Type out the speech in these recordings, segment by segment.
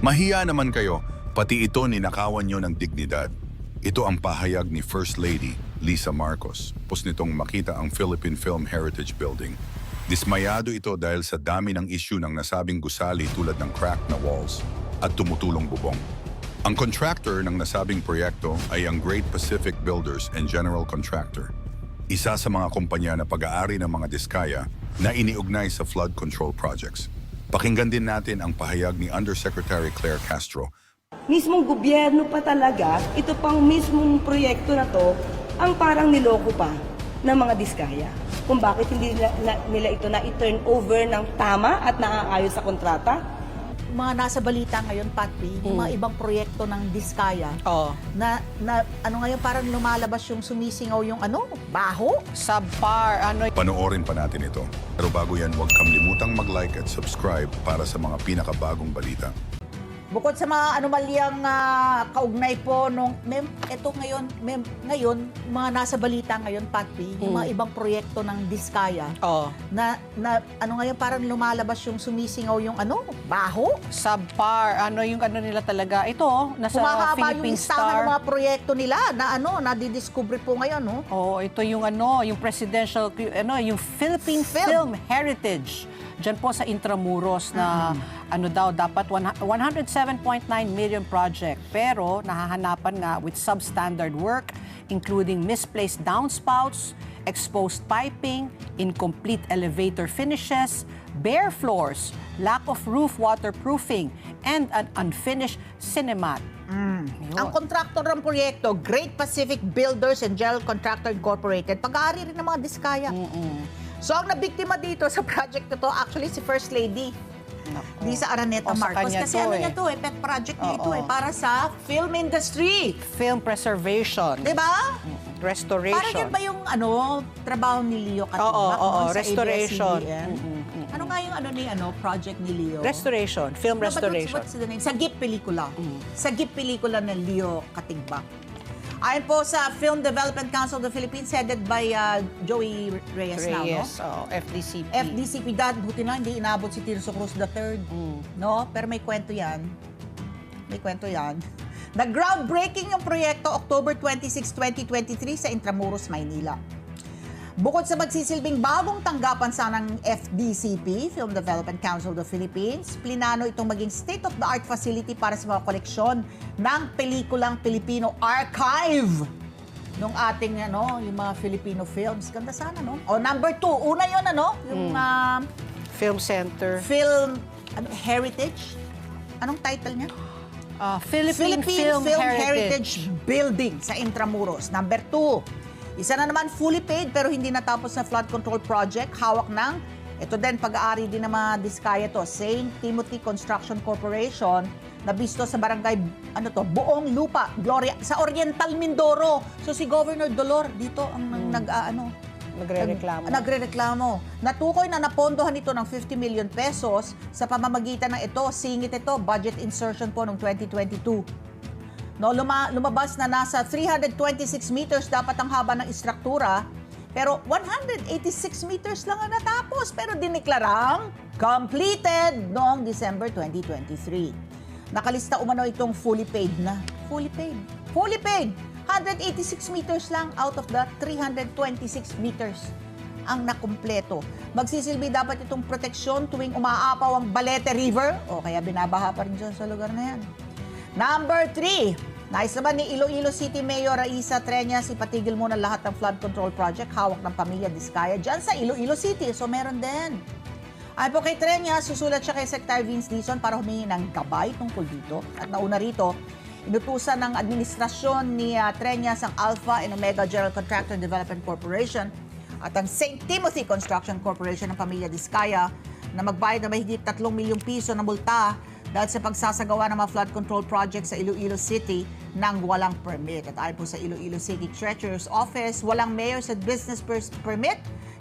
Mahiya naman kayo, pati ito ninakawan nyo ng dignidad. Ito ang pahayag ni First Lady Lisa Marcos, pos nitong makita ang Philippine Film Heritage Building. Dismayado ito dahil sa dami ng issue ng nasabing gusali tulad ng cracked na walls at tumutulong bubong. Ang contractor ng nasabing proyekto ay ang Great Pacific Builders and General Contractor, isa sa mga kumpanya na pag-aari ng mga diskaya na iniugnay sa flood control projects. Pakinggan din natin ang pahayag ni Undersecretary Claire Castro mismong gobyerno pa talaga, ito pang mismong proyekto na to, ang parang niloko pa ng mga diskaya. Kung bakit hindi nila, nila ito na i-turn over ng tama at naaayos sa kontrata. Mga nasa balita ngayon, Patri, yung mga ibang proyekto ng Diskaya, Oh, na, na ano ngayon, parang lumalabas yung sumisingaw yung ano, baho. subpar, ano Panoorin pa natin ito. Pero bago yan, huwag kang limutang mag-like at subscribe para sa mga pinakabagong balita. Bukod sa mga anomalyang ah, kaugnay po nung mem eto ngayon mem ngayon mga nasa balita ngayon Patri yung mga ibang proyekto ng Diskaya Oh, na na ano ngayon parang lumalabas yung sumisingaw yung ano baho subpar, ano yung ano nila talaga. Ito, oh, nasa Humahaba yung Philippine listahan Star. ng mga proyekto nila na ano nadidiscover po ngayon no Oh, ito yung ano, yung presidential, ano, yung Philippine Film. Film, Heritage. Diyan po sa Intramuros na ano daw dapat one- 107.9 million project pero nahahanapan nga with substandard work including misplaced downspouts, exposed piping, incomplete elevator finishes, bare floors, lack of roof waterproofing, and an unfinished cinemat. Yun. Ang kontraktor ng proyekto, Great Pacific Builders and General Contractor Incorporated, pag-aari rin ng mga diskaya. So ang nabiktima dito sa project na to, actually si First Lady. Nako. Araneta O, sa Marcos. kanya Kasi to ano eh. niya to eh, pet project niya ito Oo. eh, para sa film industry. Film preservation. Di ba? Restoration. Parang yan ba yung ano, trabaho ni Leo Katimbak Oo, oo, noon sa restoration. ABS-CBN? Mm, mm, mm. Ano nga yung ano ni ano, project ni Leo? Restoration. Film No, but what's- restoration. What's, the name? Sagip Pelikula. Sagip Pelikula ng Leo Katigbak. Ayon po sa Film Development Council of the Philippines headed by uh, Joey Reyes, now, no? Reyes, oo, FDCP. FDCP dad, buti na hindi inabot si Tirso Cruz III. Mm. No? Pero may kwento yan. May kwento yan. Nag-groundbreaking yung proyekto October 26, 2023 sa Intramuros, Maynila. Bukod sa magsisilbing bagong tanggapan sa ng FDCP, Film Development Council of the Philippines, plinano itong maging state-of-the-art facility para sa mga koleksyon ng pelikulang Filipino Archive nung ating ano, yung mga Filipino films. Ganda sana, no? O number two, una yun, ano? Yung ah, Film Center. film ano, heritage. Anong title niya? Ah, Philippine, Film, Heritage. Building sa Intramuros. Number two, isa na naman fully paid pero hindi natapos na flood control project. Hawak ng, ito din, pag-aari din ng mga diskaya to, St. Timothy Construction Corporation na bisto sa barangay, ano to, Buong Lupa, Gloria, sa Oriental Mindoro. So si Governor Dolor dito ang nag, ah, ano, Nagre-reklamo. Nag- nagre-reklamo. Natukoy na napondohan ito ng 50 million pesos sa pamamagitan ng ito, singit ito, budget insertion po noong 2022. No, luma- lumabas na nasa 326 meters dapat ang haba ng istruktura, pero 186 meters lang ang natapos, pero diniklarang completed noong December 2023. Nakalista umano itong fully paid na. Fully paid. Fully paid. 186 meters lang out of the 326 meters ang nakumpleto. Magsisilbi dapat itong proteksyon tuwing umaapaw ang Balete River o kaya binabaha pa rin dyan sa lugar na yan. Number three, nais naman ni Iloilo City Mayor Raisa Treñas ipatigil muna lahat ng flood control project hawak ng pamilya Diskaya dyan sa Iloilo City. So meron din. Ay po kay Treñas, susulat siya kay Secretary Vince Dizon para humingi ng gabay tungkol dito. At nauna rito, inutusan ng administrasyon ni uh, Treñas ang Alpha and Omega General Contractor Development Corporation at ang St. Timothy Construction Corporation ng pamilya Diskaya na magbayad na mahigit 3 milyong piso na multa dahil sa pagsasagawa ng mga flood control project sa Iloilo City nang walang permit. At ayon po sa Iloilo City Treasurer's Office, walang mayor's at business permit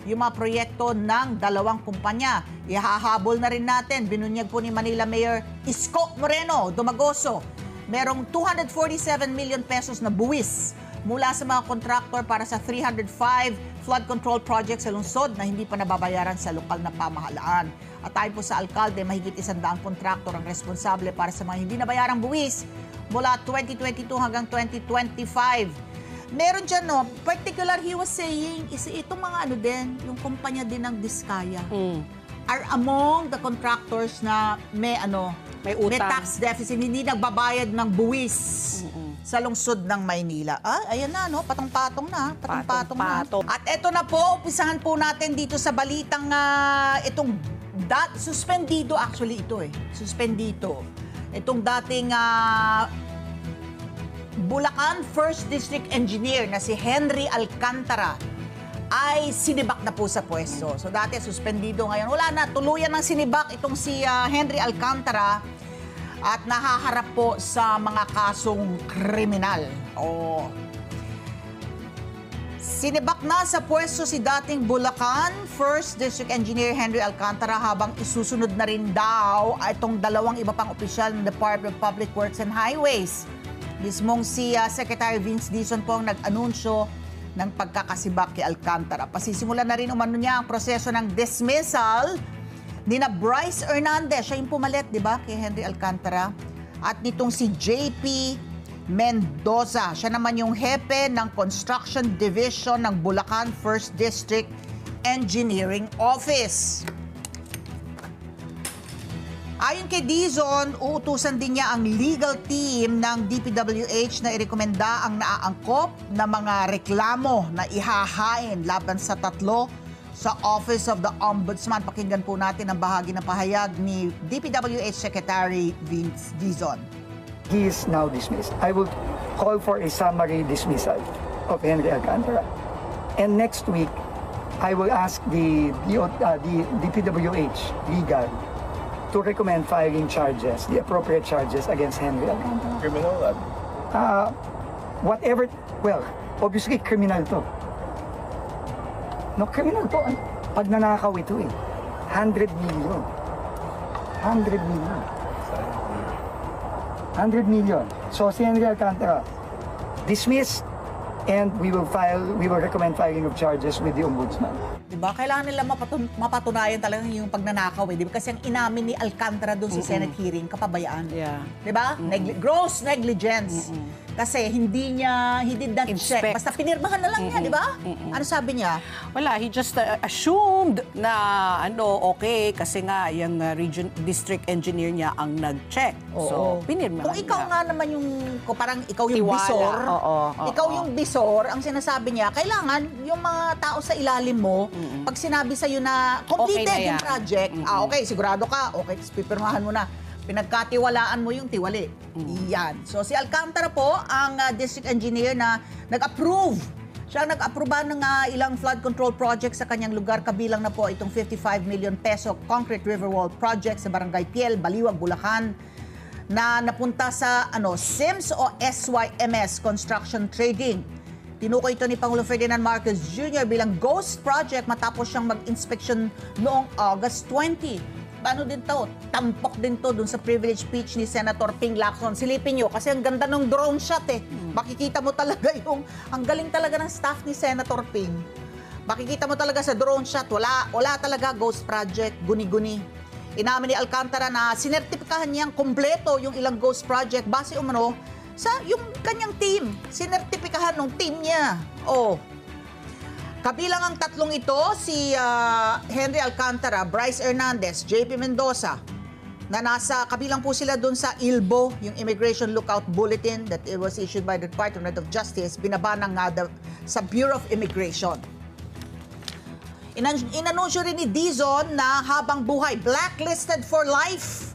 yung mga proyekto ng dalawang kumpanya. Ihahabol na rin natin, binunyag po ni Manila Mayor Isko Moreno Dumagoso. Merong 247 million pesos na buwis mula sa mga kontraktor para sa 305 flood control projects sa lungsod na hindi pa nababayaran sa lokal na pamahalaan. At tayo po sa alkalde, mahigit isang daang kontraktor ang responsable para sa mga hindi nabayarang buwis mula 2022 hanggang 2025. Meron dyan, no, particular he was saying, is itong mga ano din, yung kumpanya din ng Diskaya Mm. are among the contractors na may ano, May utang. tax deficit, hindi nagbabayad ng buwis sa lungsod ng Maynila. Ah, ayan na, no? Patong-patong na. Patong-patong na. At eto na po, umpisahan po natin dito sa balitang ah, itong dat suspendido actually ito eh. Suspendido. Itong dating ah, Bulacan First District Engineer na si Henry Alcantara ay sinibak na po sa pwesto. So dati suspendido ngayon. Wala na, tuluyan ng sinibak itong si ah, Henry Alcantara at nahaharap po sa mga kasong kriminal. Oh. Sinibak na sa pwesto si dating Bulacan First District Engineer Henry Alcantara habang isusunod na rin daw itong dalawang iba pang opisyal ng Department of Public Works and Highways. Mismong si ah, Secretary Vince Dizon po ang nag-anunsyo ng pagkakasibak kay Alcantara. Pasisimulan na rin umano niya ang proseso ng dismissal ni na Bryce Hernandez. Siya yung pumalit, di ba, kay Henry Alcantara. At nitong si JP Mendoza. Siya naman yung hepe ng Construction Division ng Bulacan First District Engineering Office. Ayon kay Dizon, uutusan din niya ang legal team ng DPWH na irekomenda ang naaangkop na mga reklamo na ihahain laban sa tatlo sa Office of the Ombudsman. Pakinggan po natin ang bahagi ng pahayag ni DPWH Secretary Vince Dizon. He is now dismissed. I will call for a summary dismissal of Henry Alcantara. And next week, I will ask the, the, uh, the DPWH legal to recommend filing charges, the appropriate charges against Henry Alcantara. criminal Uh, whatever, well, obviously criminal to. No, criminal to. Pag nanakaw ito eh. 100 million. 100 million. 100 million. So si Henry Alcantara, dismissed and we will file, we will recommend filing of charges with the Ombudsman. Diba? Kailangan nila mapatun- mapatunayan talaga yung pagnanakaw eh. Diba? Kasi ang inamin ni Alcantara doon sa Senate hearing, kapabayaan. Yeah. Diba? Negli- gross negligence. Kasi hindi niya, he did not check. Inspect. Basta pinirmahan na lang niya, di ba? Ano sabi niya? Wala, he just uh, assumed na ano, okay, kasi nga yung uh, region district engineer niya ang nag-check. So, pinirma Kung ikaw nga naman yung, kung parang ikaw yung Tiwala. bisor, Oo, oo, ikaw oo. yung bisor, ang sinasabi niya, kailangan yung mga tao sa ilalim mo, pag sinabi sa'yo na completed Okay na yung yan. project, ah okay, sigurado ka, okay, tapos pipirmahan mo na. Pinagkatiwalaan mo yung tiwali. Yan. So si Alcantara po, ang ah, district engineer na nag-approve siya ang nag-aproba ng ah, ilang flood control project sa kanyang lugar kabilang na po itong 55 million peso concrete river wall project sa Barangay Piel, Baliwag, Bulacan na napunta sa ano SIMS o SYMS Construction Trading. Tinukoy ito ni Pangulo Ferdinand Marcos Jr. bilang ghost project matapos siyang mag-inspection noong August 20. Ano din to? Tampok din to dun sa privilege speech ni Senator Ping Lacson. Silipin nyo kasi ang ganda ng drone shot eh. Makikita mo talaga yung, ang galing talaga ng staff ni Senator Ping. Makikita mo talaga sa drone shot, wala, wala talaga ghost project, guni-guni. Inamin ni Alcantara na sinertipikahan niyang kumpleto yung ilang ghost project base umano sa yung kanyang team. Sinertipikahan ng team niya. Oh. Kabilang ang tatlong ito, si ah, Henry Alcantara, Bryce Hernandez, JP Mendoza, na nasa kabilang po sila doon sa ILBO, yung Immigration Lookout Bulletin that it was issued by the Department of Justice, binaba ng nga the- sa Bureau of Immigration. Inan- inanunsyo rin ni Dizon na habang buhay, blacklisted for life.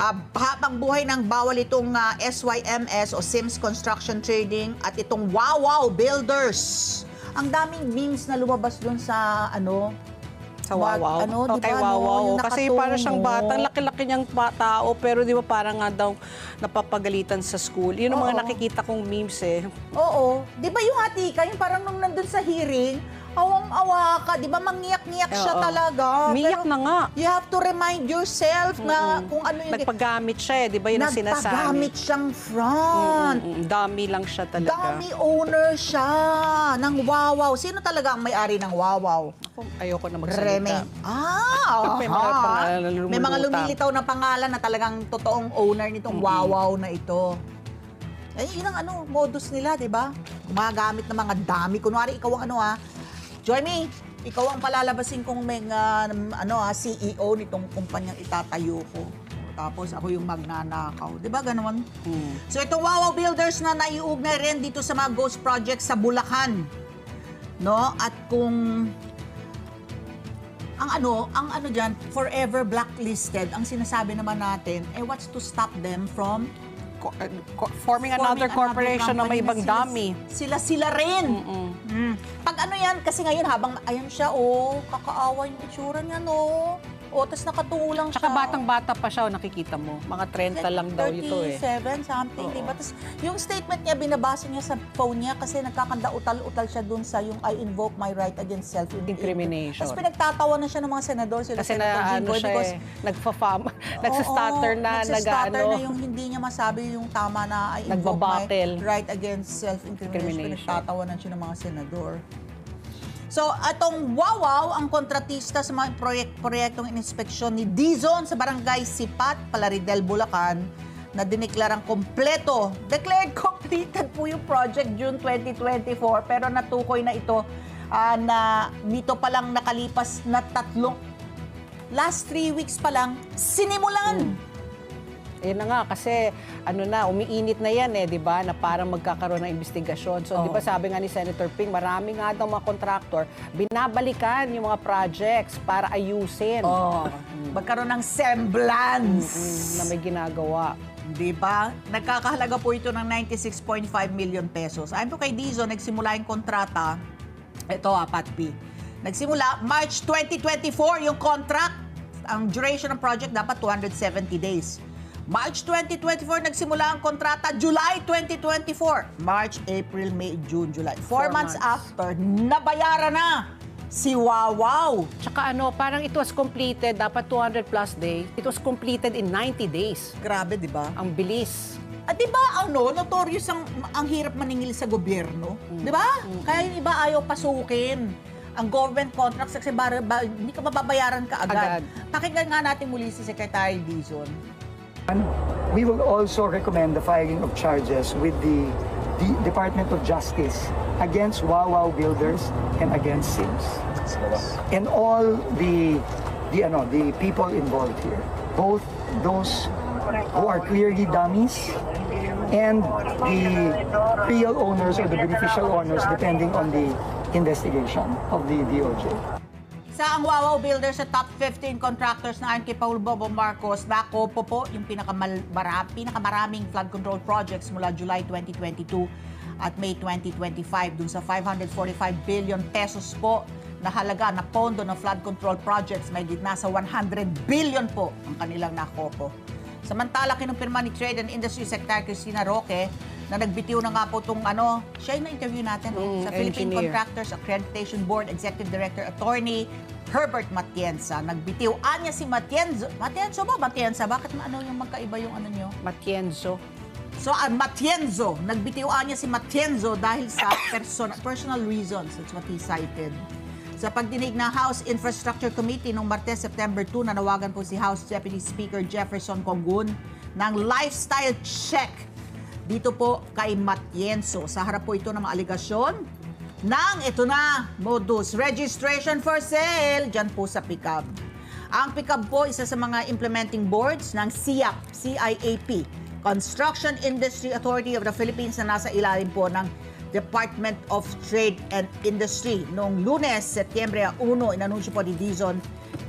Ah, habang buhay ng bawal itong ah, SYMS o Sims Construction Trading at itong Wow Builders. Ang daming memes na lumabas doon sa ano Sa Wawaw. ano, Oh, di kay Wawaw. no? Kasi para siyang nakatungo. bata, laki-laki niyang tao, pero di ba parang nga daw napapagalitan sa school. Yun ang mga nakikita kong memes eh. Oo. Di ba yung hati ka, yung parang nung nandun sa hearing, awang-awa ka. Di ba, mangiyak-ngiyak siya Oo. talaga. Umiyak Pero na nga. You have to remind yourself na kung ano yung... Nagpagamit siya eh, di ba yun ang sinasabi? Nagpagamit siyang front. Mm, Dami lang siya talaga. Dami owner siya ng Wawaw. Sino talaga ang may-ari ng Wawaw? Ako, ayoko na Reme. magsalita. Ah, May mga aha. pangalan na May mga lumulutang. lumilitaw na pangalan na talagang totoong owner nitong Wawaw na ito. Eh, yun ang ano, modus nila, di ba? Gumagamit ng mga dami. Kunwari, ikaw ang ano ha, Joy me, ikaw ang palalabasin kong may ah, ano ha, CEO nitong kumpanyang itatayo ko. Tapos ako yung magnanakaw. Di ba ganon? Mm. So itong Wawaw Builders na naiugnay rin dito sa mga ghost projects sa Bulacan. No? At kung ang ano, ang ano diyan, forever blacklisted, ang sinasabi naman natin, eh what's to stop them from Co- uh, co- forming another corporation na may ibang dami. Sila sila rin. Mm. Pag ano yan, kasi ngayon habang ayan siya, oh, kakaawa yung itsura niya, no. O, tapos nakatungo lang Tsaka siya. batang-bata pa siya, oh, nakikita mo. Mga 30 lang daw ito eh. 37 something, di ba? Tapos yung statement niya, binabasa niya sa phone niya kasi nagkakanda utal-utal siya dun sa yung I invoke my right against self-incrimination. Incrimination. Tapos pinagtatawa na siya ng mga senador, sila Kasi Senator na ano siya because eh, nagfa-fam, nagsa-stutter Oo, na, nagsa-stutter nag-ano. na yung hindi niya masabi yung tama na I invoke my right against self-incrimination. Incrimination. Pinagtatawa na siya ng mga senador. So, atong Wawaw ang kontratista sa mga proyek proyektong inspeksyon ni Dizon sa barangay Sipat, Palaridel, Bulacan na diniklarang kompleto. Declared completed po yung project June 2024 pero natukoy na ito ah, na nito pa lang nakalipas na tatlong last three weeks pa lang sinimulan. Yun na nga, kasi ano na, umiinit na yan eh, di ba? Na parang magkakaroon ng investigasyon. So, di ba Oo. sabi nga ni Senator Ping, marami nga daw mga contractor, binabalikan yung mga projects para ayusin Oh, magkaroon ng semblance. mm, na may ginagawa. Di ba? Nagkakahalaga po ito ng 96.5 million pesos. Ayon po kay Dizon, nagsimula yung kontrata. Ito ah, Pat P. Nagsimula March 2024 yung contract. Ang duration ng project dapat 270 days. March 2024 nagsimula ang kontrata, July 2024. March, April, May, June, July. Four, Four months, months. after, nabayaran na si Wawaw. Tsaka ano, parang it was completed, dapat 200 plus days. It was completed in 90 days. Grabe, di ba? Ang bilis. At di ba ano, notorious ang, ang hirap maningil sa gobyerno? Di ba? Kaya yung iba ayaw pasukin ang government contracts kasi bara, ba, hindi ka mababayaran ka agad. Agad. Pakinggan nga natin muli si Secretary Dizon. We will also recommend the filing of charges with the, the Department of Justice against Wawaw Builders and against Sims. And all the, the, ano, the people involved here, both those who are clearly dummies and the real owners or the beneficial owners depending on the investigation of the DOJ. Sa ang Wawaw Builders sa top 15 contractors na ayon kay Paul Bobo Marcos, nakopo po yung pinakamal- pinakamaraming flood control projects mula July 2022 at May 2025 dun sa 545 billion pesos po na halaga na pondo ng flood control projects may gitna sa 100 billion po ang kanilang nakopo. Samantala, kinumpirma ni Trade and Industry Secretary Cristina Roque na nagbitiw na nga po itong ano, siya yung na-interview natin no? Mm, sa Philippine engineer. Contractors Accreditation Board Executive Director Attorney Herbert Matienza. Nagbitiw. Anya si Matienzo. Matienzo ba? Matienza? Bakit ano yung magkaiba yung ano nyo? Matienzo. So, ang Matienzo. Nagbitiwaan niya si Matienzo dahil sa person- personal reasons. That's what he cited. Sa pagdinig ng House Infrastructure Committee noong Martes, September 2, nanawagan po si House Deputy Speaker Jefferson Congun ng lifestyle check dito po kay Matienzo. Sa harap po ito ng mga aligasyon ng ito na, modus registration for sale, dyan po sa pickup. Ang pickup po, isa sa mga implementing boards ng CIAP, CIAP, Construction Industry Authority of the Philippines na nasa ilalim po ng Department of Trade and Industry. Noong lunes, Setyembre 1, inanunsyo po ni Dizon,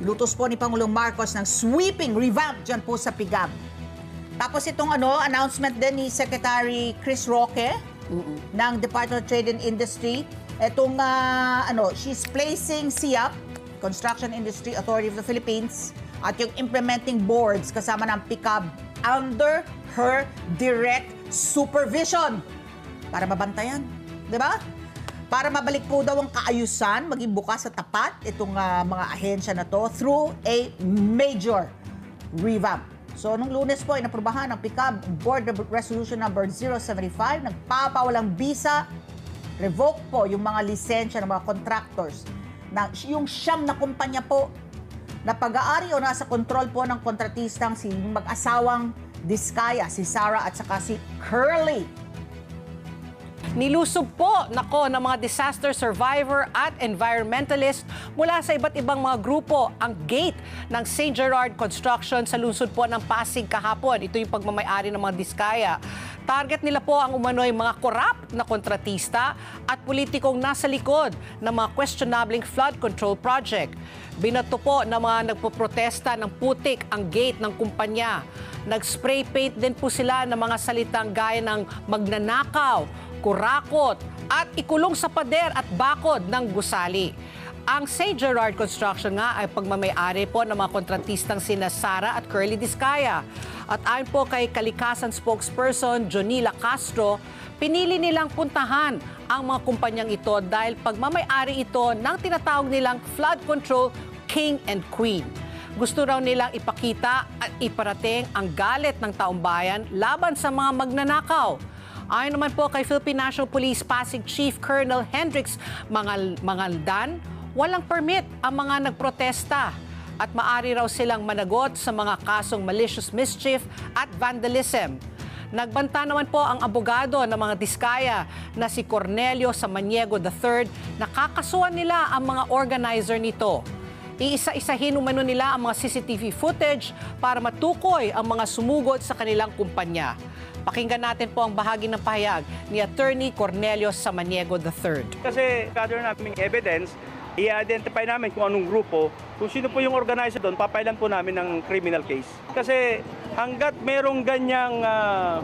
ilutos po ni Pangulong Marcos ng sweeping revamp dyan po sa PIGAB. Tapos itong ano, announcement din ni Secretary Chris Roque ng Department of Trade and Industry. Itong ah, ano, she's placing SIAP, Construction Industry Authority of the Philippines, at yung implementing boards kasama ng PICAB under her direct supervision para mabantayan. Di ba? Para mabalik po daw ang kaayusan, maging bukas sa tapat itong ah, mga ahensya na to through a major revamp. So, nung lunes po ay naprubahan ng PICAB Board Resolution number 075, nagpapawalang visa, revoke po yung mga lisensya ng mga contractors. Na, yung siyam na kumpanya po na pag-aari o nasa kontrol po ng kontratistang si mag-asawang Diskaya, si Sarah at saka si Curly. Nilusob po nako ng mga disaster survivor at environmentalist mula sa iba't ibang mga grupo ang gate ng St. Gerard Construction sa lungsod po ng Pasig kahapon. Ito yung pagmamayari ng mga diskaya. Target nila po ang umano'y mga korap na kontratista at politikong nasa likod ng mga questionabling flood control project. Binato po ng mga nagpoprotesta ng putik ang gate ng kumpanya. Nag-spray paint din po sila ng mga salitang gaya ng magnanakaw, kurakot at ikulong sa pader at bakod ng gusali. Ang St. Gerard Construction nga ay pagmamayari po ng mga kontratistang sina Sara at Curly Discaya. At ayon po kay kalikasan spokesperson Jonila Castro, pinili nilang puntahan ang mga kumpanyang ito dahil pagmamayari ito ng tinatawag nilang flood control king and queen. Gusto raw nilang ipakita at iparating ang galit ng taong bayan laban sa mga magnanakaw. Ayon naman po kay Philippine National Police Pasig Chief Colonel Hendrix Mangal Mangaldan, walang permit ang mga nagprotesta at maari raw silang managot sa mga kasong malicious mischief at vandalism. Nagbanta naman po ang abogado ng mga diskaya na si Cornelio Samaniego III na kakasuhan nila ang mga organizer nito. Iisa-isahin umano nila ang mga CCTV footage para matukoy ang mga sumugod sa kanilang kumpanya. Pakinggan natin po ang bahagi ng pahayag ni Attorney Cornelio Samaniego III. Kasi gather namin evidence, i-identify namin kung anong grupo, kung sino po yung organizer doon, papailan po namin ng criminal case. Kasi hanggat merong ganyang ah,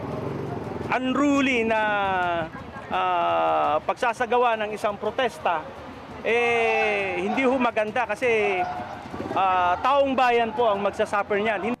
unruly na ah, pagsasagawa ng isang protesta, eh hindi ho maganda kasi ah, taong bayan po ang magsasuffer niyan.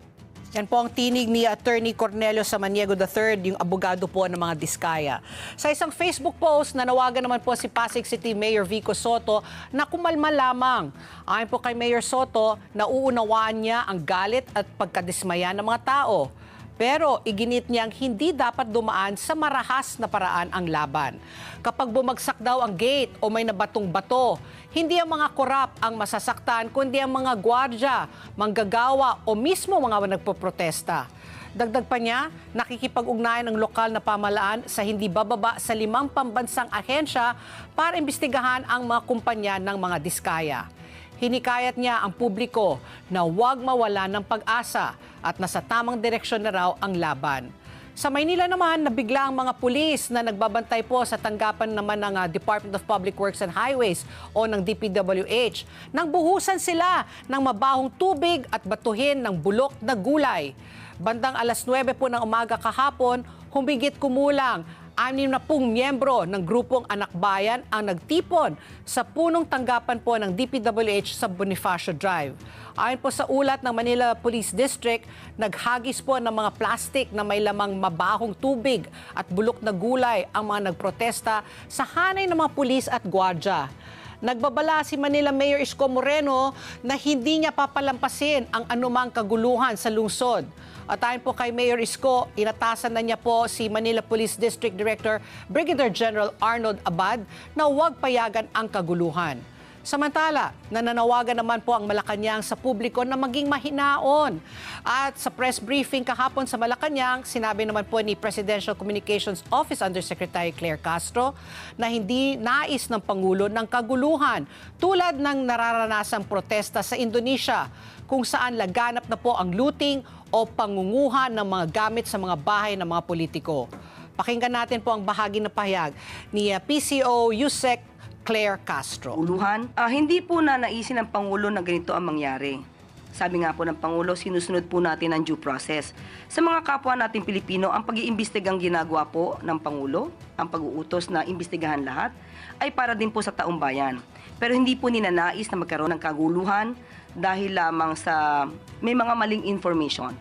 Yan po ang tinig ni Attorney Cornelio Samaniego III, yung abogado po ng mga diskaya. Sa isang Facebook post, nanawagan naman po si Pasig City Mayor Vico Soto na kumalma lamang. Ayon po kay Mayor Soto, nauunawaan niya ang galit at pagkadismaya ng mga tao. Pero iginit niyang hindi dapat dumaan sa marahas na paraan ang laban. Kapag bumagsak daw ang gate o may nabatong bato, hindi ang mga korap ang masasaktan, kundi ang mga gwardya, manggagawa o mismo mga nagpoprotesta. Dagdag pa niya, nakikipag-ugnayan ng lokal na pamalaan sa hindi bababa sa limang pambansang ahensya para imbestigahan ang mga kumpanya ng mga diskaya. Hinikayat niya ang publiko na huwag mawala ng pag-asa at nasa tamang direksyon na raw ang laban. Sa Maynila naman, nabigla ang mga pulis na nagbabantay po sa tanggapan naman ng ah, Department of Public Works and Highways o ng DPWH nang buhusan sila ng mabahong tubig at batuhin ng bulok na gulay. Bandang alas 9 po ng umaga kahapon, humigit kumulang anim na pong miyembro ng grupong Anak Bayan ang nagtipon sa punong tanggapan po ng DPWH sa Bonifacio Drive. Ayon po sa ulat ng Manila Police District, naghagis po ng mga plastic na may lamang mabahong tubig at bulok na gulay ang mga nagprotesta sa hanay ng mga pulis at gwardya. Nagbabala si Manila Mayor Isko Moreno na hindi niya papalampasin ang anumang kaguluhan sa lungsod. At ayon po kay Mayor Isko, inatasan na niya po si Manila Police District Director Brigadier General Arnold Abad na huwag payagan ang kaguluhan. Samantala, nananawagan naman po ang Malacanang sa publiko na maging mahinaon. At sa press briefing kahapon sa Malacanang, sinabi naman po ni Presidential Communications Office Undersecretary Claire Castro na hindi nais ng Pangulo ng kaguluhan tulad ng nararanasang protesta sa Indonesia kung saan laganap na po ang looting o pangunguha ng mga gamit sa mga bahay ng mga politiko. Pakinggan natin po ang bahagi na pahayag ni uh, PCO Yusek Claire Castro. Uluhan, ah, hindi po na naisin ng Pangulo na ganito ang mangyari. Sabi nga po ng Pangulo, sinusunod po natin ang due process. Sa mga kapwa nating Pilipino, ang pag-iimbestigang ginagawa po ng Pangulo, ang pag-uutos na imbestigahan lahat, ay para din po sa taong bayan. Pero hindi po ninanais na magkaroon ng kaguluhan dahil lamang sa may mga maling information.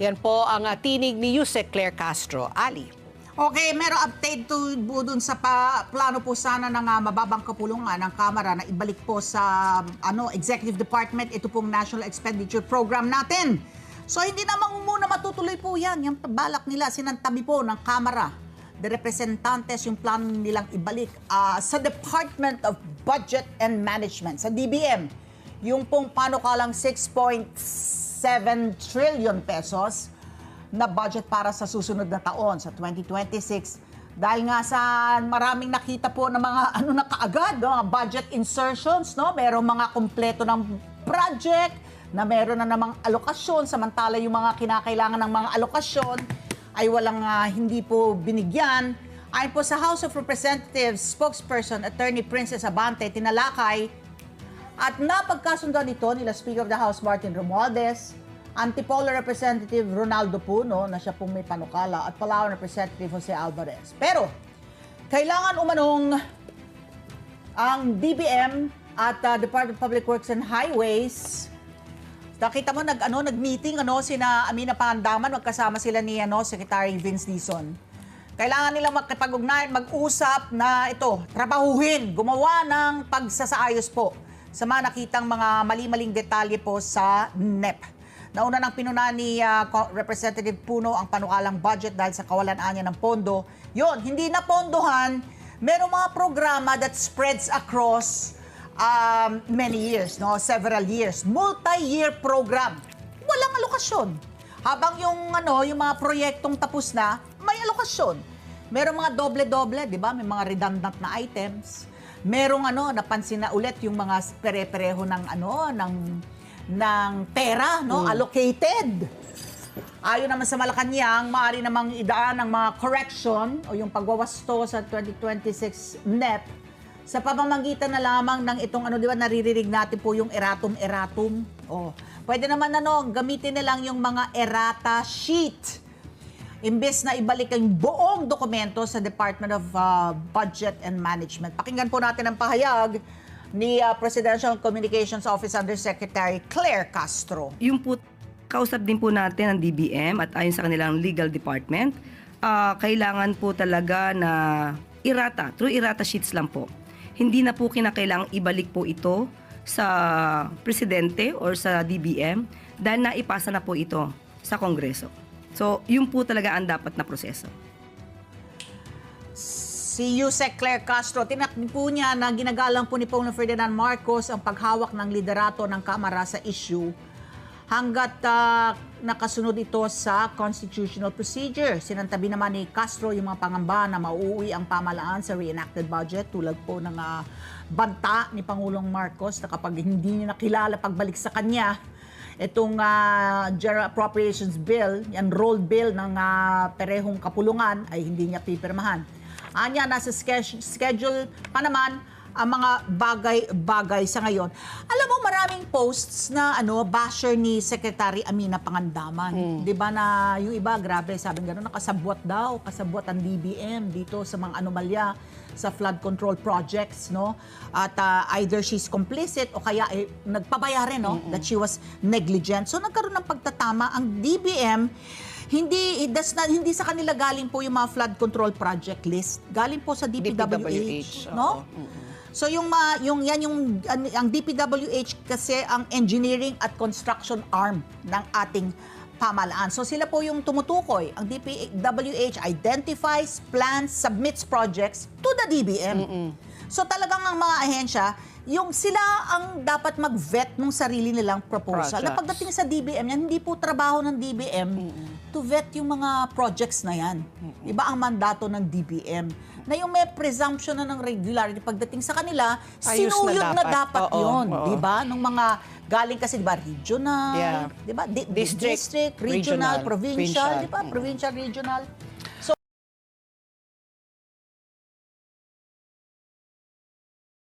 Yan po ang uh, tinig ni Yusek Claire Castro. Ali. Okay, meron update to po dun sa pa, plano po sana ng ah, mababang kapulungan ng Kamara na ibalik po sa ano Executive Department ito pong National Expenditure Program natin. So hindi naman muna matutuloy po yan. Yung balak nila, sinantabi po ng Kamara. The representantes yung plano nilang ibalik ah, sa Department of Budget and Management, sa DBM. Yung pong panukalang 6.7 trillion pesos na budget para sa susunod na taon, sa 2026. Dahil nga sa maraming nakita po ng mga ano na kaagad, no, mga budget insertions, no? Merong mga kumpleto ng project, na meron na namang alokasyon, samantala yung mga kinakailangan ng mga alokasyon ay walang ah, hindi po binigyan. Ayon po sa House of Representatives spokesperson Attorney Princess Abante, tinalakay at napagkasundan nito nila Speaker of the House Martin Romualdez, Antipolo Representative Ronaldo Puno na siya pong may panukala at Palawan Representative Jose Alvarez. Pero kailangan umanong ang DBM at uh, Department of Public Works and Highways Nakita mo nag ano nag-meeting ano sina Amina Pangandaman magkasama sila ni ano Secretary Vince Dizon. Kailangan nilang magkipag-ugnayan, mag-usap na ito, trabahuhin, gumawa ng pagsasaayos po sa mga nakitang mga mali-maling detalye po sa NEP. Nauna ng pinuna ni Co- Representative Puno ang panukalang budget dahil sa kawalan anya ng pondo. Yon, hindi na pondohan, merong mga programa that spreads across um, many years, no? several years. Multi-year program. Walang alokasyon. Habang yung ano, yung mga proyektong tapos na, may alokasyon. Merong mga doble-doble, 'di ba? May mga redundant na items. Merong ano, napansin na ulit yung mga pere-pareho ng ano, ng ng pera, no? Allocated. Ayon naman sa Malacanang, maaari namang idaan ang mga correction o yung pagwawasto sa 2026 NEP sa pamamagitan na lamang ng itong ano, di ba, naririnig natin po yung eratum-eratum. Oh, pwede naman ano, gamitin na lang yung mga errata sheet. Imbes na ibalik ang buong dokumento sa Department of uh, Budget and Management. Pakinggan po natin ang pahayag ni uh, Presidential Communications Office Undersecretary Claire Castro. yung po, kausap din po natin ang DBM at ayon sa kanilang legal department, ah, kailangan po talaga na irata, through irata sheets lang po. Hindi na po kinakailangang ibalik po ito sa presidente or sa DBM dahil naipasa na po ito sa Kongreso. So, yun po talaga ang dapat na proseso. Si Yusek Claire Castro, tinakbi po niya na ginagalang po ni Pangulong Ferdinand Marcos ang paghawak ng liderato ng Kamara sa issue hanggat ah, nakasunod ito sa constitutional procedure. Sinantabi naman ni Castro yung mga pangamba na mauuwi ang pamalaan sa reenacted budget tulad po ng ah, banta ni Pangulong Marcos na kapag hindi niya nakilala pagbalik sa kanya, itong General Appropriations Bill, yan rolled bill ng ah, perehong kapulungan ay hindi niya pipirmahan. Anya, nasa schedule pa naman ang mga bagay-bagay sa ngayon. Alam mo, maraming posts na ano basher ni Secretary Amina Pangandaman. 'Di ba na yung iba, grabe, sabi gano'n, nakasabwat daw, kasabwat ang DBM dito sa mga anomalya sa flood control projects, no? At ah, either she's complicit o kaya eh, nagpabayarin, no? That she was negligent. So nagkaroon ng pagtatama ang DBM hindi that's not, hindi sa kanila galing po yung mga flood control project list. Galing po sa DPWH, DPWH, no? So yung ma, yung yan yung ang, ang DPWH kasi ang engineering at construction arm ng ating pamalaan. So sila po yung tumutukoy. Ang DPWH identifies, plans, submits projects to the DBM. So talagang ang mga ahensya, yung sila ang dapat mag-vet ng sarili nilang proposal. Na Projects. pagdating sa DBM, yan hindi po trabaho ng DBM to vet yung mga projects na yan. Iba ang mandato ng DBM. Na yung may presumption na ng regularity pagdating sa kanila, Ayos na sinuyod na dapat. dapat, Oo, yun. oo. Di ba? Nung mga galing kasi, di ba, regional, Yeah. di ba? Di- District, district, regional, regional, provincial, provincial. di ba? Provincial, regional.